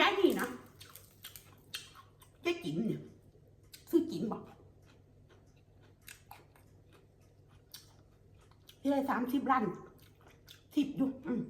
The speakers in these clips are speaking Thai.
ย้ายนี่นะยายจิ๋มเนี่ยซื้อจิ๋มบอกที่ได้สามสิบล้านสิบอยู่อืม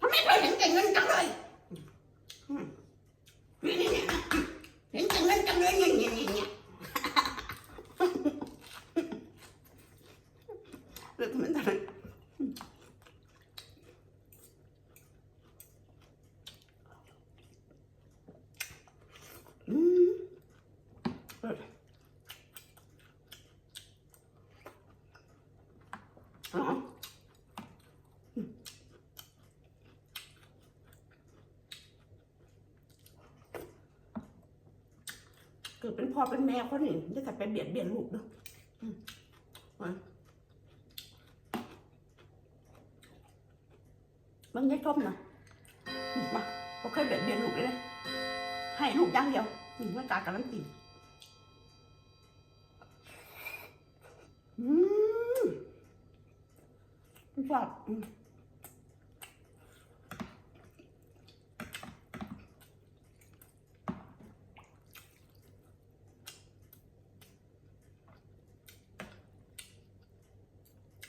ทำไมเคยเห็นแก่เงินจังเลยอืมนี่นี่นี่เห็นแก่เงินจังเลยเนี่ยเนี่ยเนี่ยเนี่ยเรื่องมันอะไร อืมเอออ๋ออืม เกิดเป็นพ่อเป็นแม่เขานี่จะกลับไปเบียดเบียนลูกเนาะอืมมามึงยัยชมนะมาเขาเคยเบียดเบียนลูกเลย ให้ลูกย่างเดียวอืมไม่กล้าการันตีอืมชอบอืม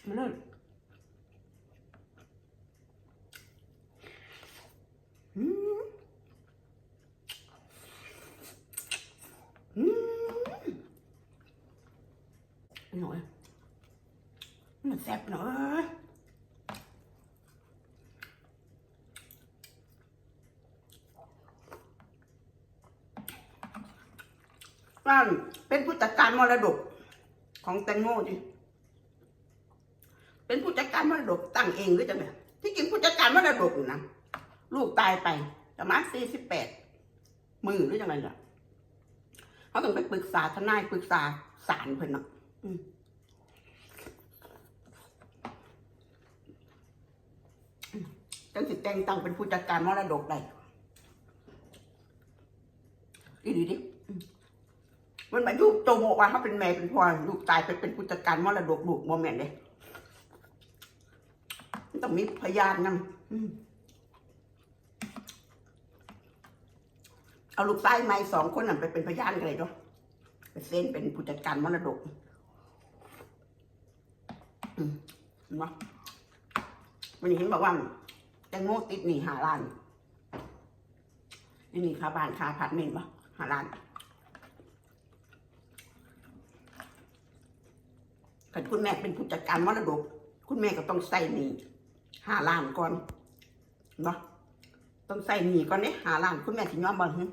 มาเลยอืม อืมหน่อยมันแซ่บหน่อยนั่นเป็นผู้จัดการมรดกของแตงโมดิเป็นผู้จัดการมรดกตั้งเองหรือจังไงที่จริงผู้จัดการมรดกอยู่นะลูกตายไปประมาณสี่สิบแปดมือหรือจังไงล่ะเขาต้องไปปรึกษาทนายปรึกษาศาลเพิ่นเนาะอืม จังสิแต่งตั้งเป็นผู้จัดการมรดกได้ดีดีดิมันหมายลูกโตโมว่าเขาเป็นแม่เป็นพ่อลูกตายไปเป็นผู้จัดการมรดกลูกโมเมนต์เลยต้องมีพยานนำอืมเอาลูกชายใหม่สองคนนั่นไปเป็นพยานกันเลยเนาะไปเซ็นเป็นผู้จัดการมรดกอืมเนไห มันเห็นบอกว่าแตงโมติดหนีหาล้านนี่นี่ค่าบ้านค่าพัดเมนปะหาล้านถ้าคุณแม่เป็นผู้จัดการมรดก คุณแม่ก็ต้องใส่หนีหาล้านก่อนเนาะต้องใส่หนีก่อนเนี่ยหาล้านคุณแม่ถึงยอมบ่หึ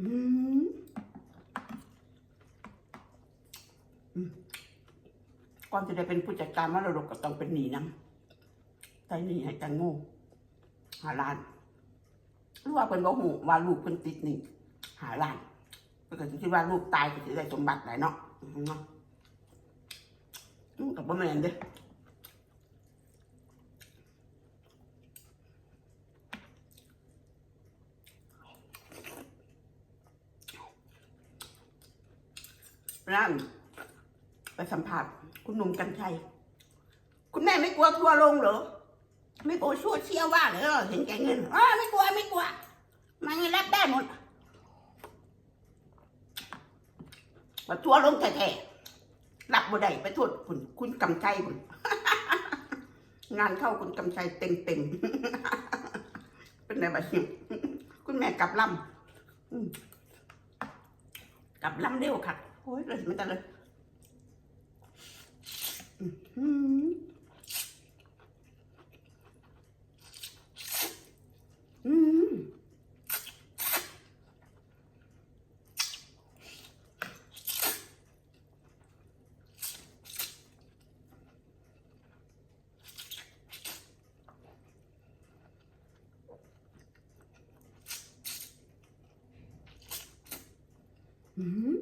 อืมอืม ก่อนจะได้เป็นผู้จัดการมรดกก็ต้องเป็นหนี้นะใช้หนี้ให้แตงโมหาล้านรู้ว่าเป็นบ่หูว่าลูกเป็นติดหนี้หาล้านก็จะคิดว่าลูกตายก็จะได้สมบัติหลายเนาะเนาะอืมกับบ่แม่นเด้นั่น ไปสัมผัสคุณหนุ่มกัญชัย คุณแม่ไม่กลัวทัวลงเหรอ ไม่กลัวชั่วเชี่ยวว่าเหรอเห็นแก่เงินอ๋อไม่กลัวไม่กลัวมันเงินรับได้หมดมาทัวลงแท้ๆรับบ่ได้ไปโทษคุณคุณกำชัยคุณงานเข้าคุณกำชัยเต็มเต็มๆเป็นไงบ้างคุณแม่กลับลำกลับลำเร็วค่ะโอ้ยเลยมันแต่เลย อื้อหืออืมอืม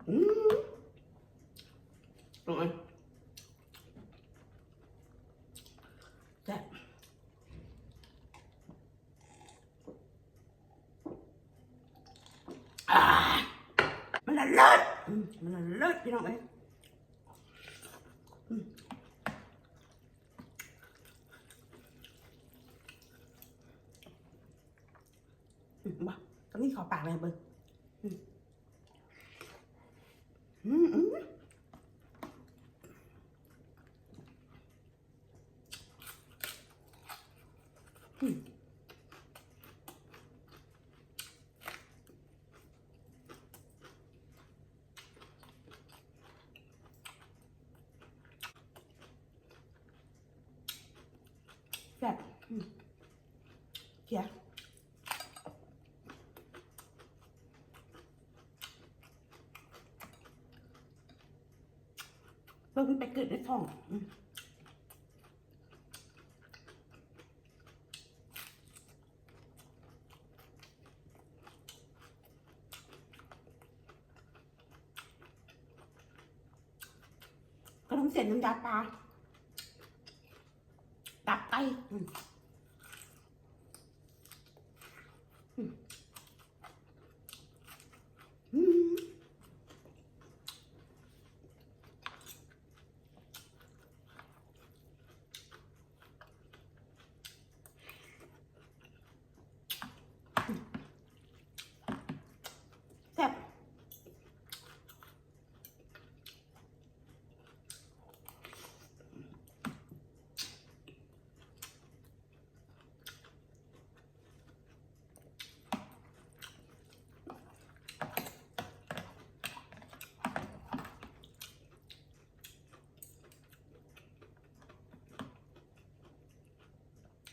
อืม ตรงไหนแซ่บอ่ามันละเลิศอืมมันเลิศพี่น้องเอ้ยอืมอืมบ่ตอนนี้ขอปากเลยเบิ้งอืมอืมอืมอืมแซ่บอืมเจียเบิ่งไปเกิดในท้องขนมเส้นน้ำยาปลาตับไก่อืมอืมอืมแซ่บ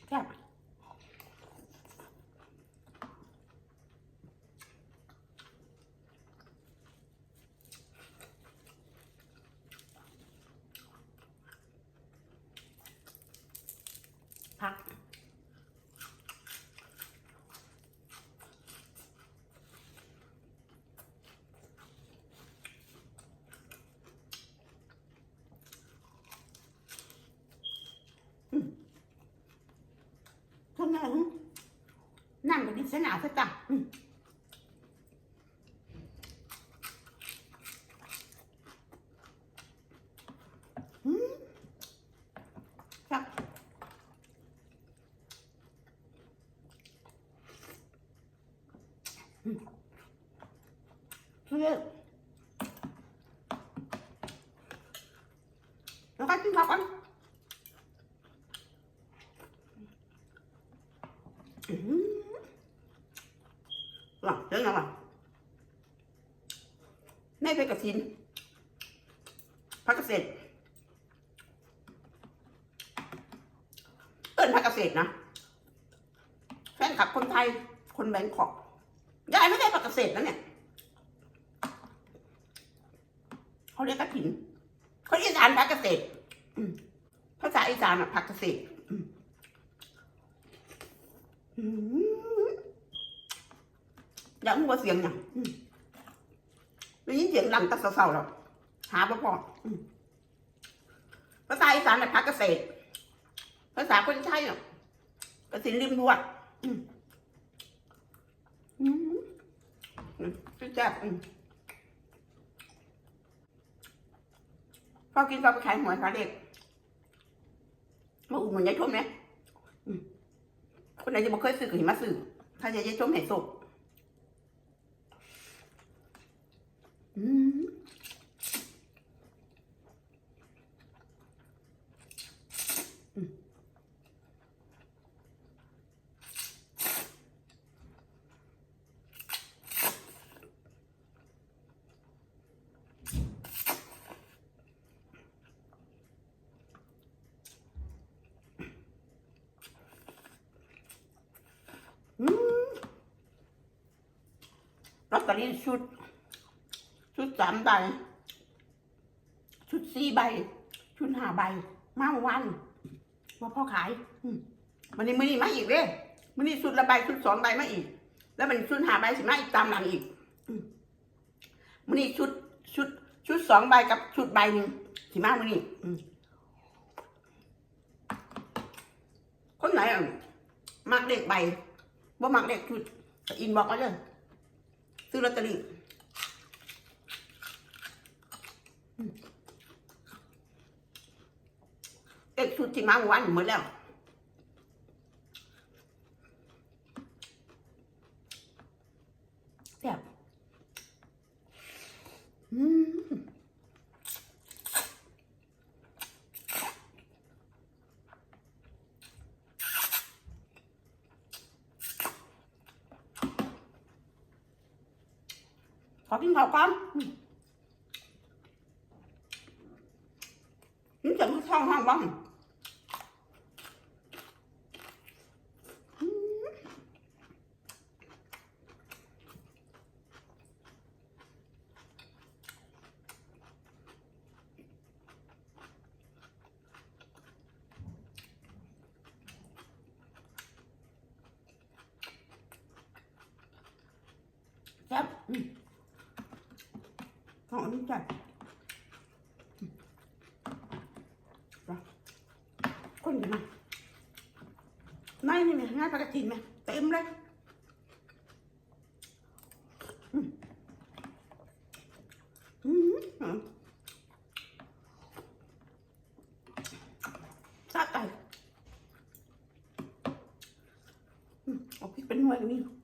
แซ่บผัก คนนั้น นั่งกับดิสนาสักจังอืมอืมครับอืมเชื่อแล้วก็กินข้าวกัน อืมหลังเรื่องอะไร ในไปกระถินพักเกษตรเอิ้นพักเกษตรนะแฟนคลับคนไทย คนแบงคอกยายไม่ได้พักเกษตรนะเนี่ยเขาเรียกกระถินเขาอีสานพักเกษตรภาษาอีสานอะพักเกษตรอืมอืมยังว่าเสียงอย่าง ได้ยินเสียงดังตัดเศร้าๆแล้วหาบ่พอภาษาอีสานน่ะพักเกษตร ภาษาคนไทยน่ะกสินริมรั้วอืมอืมอืมแซ่บอืมพอกินก็ไปขายหวยพาเด็กมาอุ่นมันยายทุ่มเนี่ยคนไหนจะบอกเคยซื้อก็เห็นมาซื้อถ้าจะจะชมให้สุกอืมอืมอืม ลอตเตอรี่ชุด ชุดสามใบ ชุดสี่ใบ ชุดห้าใบ มาเมื่อวันว่าพ่อขายมวันนี้มือนี้มาอีกเด้มือนี้ชุดละใบชุดสองใบมาอีก แล้วมันชุดห้าใบสิมาอีกตามหลังอีกมมือนี้ชุดชุด ชุดสองใบกับชุดใบหนึ่งสิมามือนี้คนไหนอะมักเด็กใบบ่มักเด็กชุดอินบอกมาเลยซื้อลอตเตอรี่ อืม เอ็กชุดที่มาเมื่อวันหมดแล้วแซ่บอืมขอกินข้าวก่อนอืมนี่จะมาท่องห้างบ้างอืม แซ่บอืมหองอันนี้จ้ะอืมจ้ะคนอยู่นะไม่นี่ไหมง่ายปกติไหมเต็มเลยอืมอืมอืมสะใจอืมเอาพริกเป็นหน่วยแบบนี้อืมมัน